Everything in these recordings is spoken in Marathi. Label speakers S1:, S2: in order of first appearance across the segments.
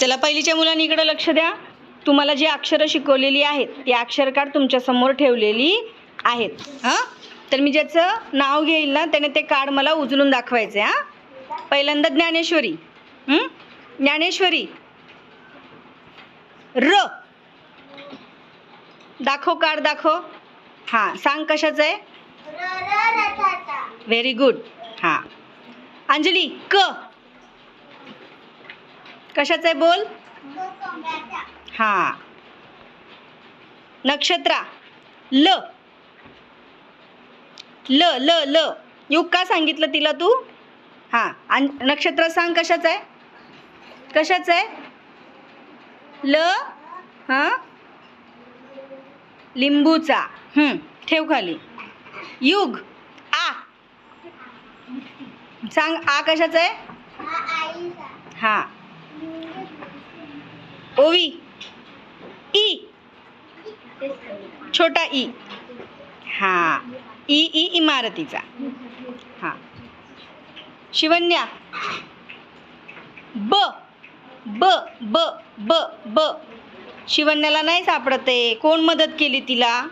S1: चला पहिलीच्या मुलांनी इकडे लक्ष द्या. तुम्हाला जी अक्षरं शिकवलेली आहेत ती अक्षर कार्ड तुमच्यासमोर ठेवलेली आहेत. हां? तर मी ज्याचं नाव घेईल ना त्याने ते कार्ड मला उचलून दाखवायचे हां? पहिल्यांदा ज्ञानेश्वरी? ज्ञानेश्वरी. र. दाखव कार्ड दाखव. हां सांग कशाचं आहे? व्हेरी गुड हां. अंजली क. कशाचं आहे बोल? हां. नक्षत्रा. ल. ल ल ल. युग का सांगितलं तिला तू? हां. आणि नक्षत्र सांग कशाचं आहे? कशाचं आहे? ल. हां. लिंबूचा. ठेव खाली. युग. आ. सांग आ कशाचं आहे? हां. ओवी. ई. छोटा ई. हां. ई ई इमारतीचा. हां. शिवन्या ब. ब ब ब ब. शिवन्याला नाही सापडत आहे कोण मदत केली तिला?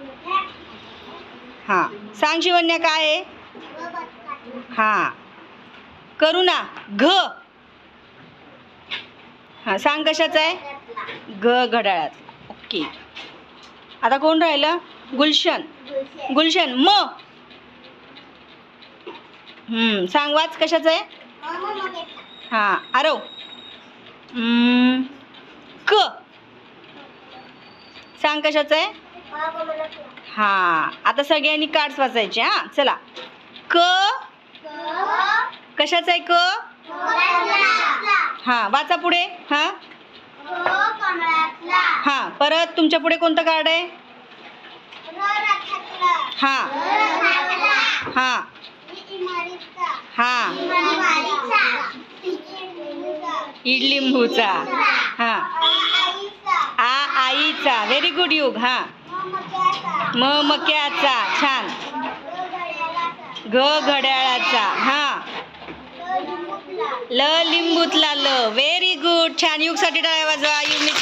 S1: हां. सांग शिवन्या काय आहे? हां. करुणा. घ. हां सांग कशाचं आहे? घ घड्याळात. ओके. आता कोण राहिलं? गुलशन. गुलशन. म. हम्म, सांग वाच कशाचं आहे? हां आरव. हम्म, क. सांग कशाचं आहे? हां आता सगळ्यांनी कार्ड्स वाचायचे हां चला. क. कशाचं आहे क? हां वाचा पुढे हां. तुमच्यापुढे कोणतं कार्ड आहे? हां. हां. हां. इडलिंबूचा हां. आ आईचा. व्हेरी गुड युग हां. म मक्याचा. छान. घ घड्याळाचा. हां. ल लिंबूतला ल. व्हेरी गुड छान. युगसाठी टाळ्या वाजवा. युगने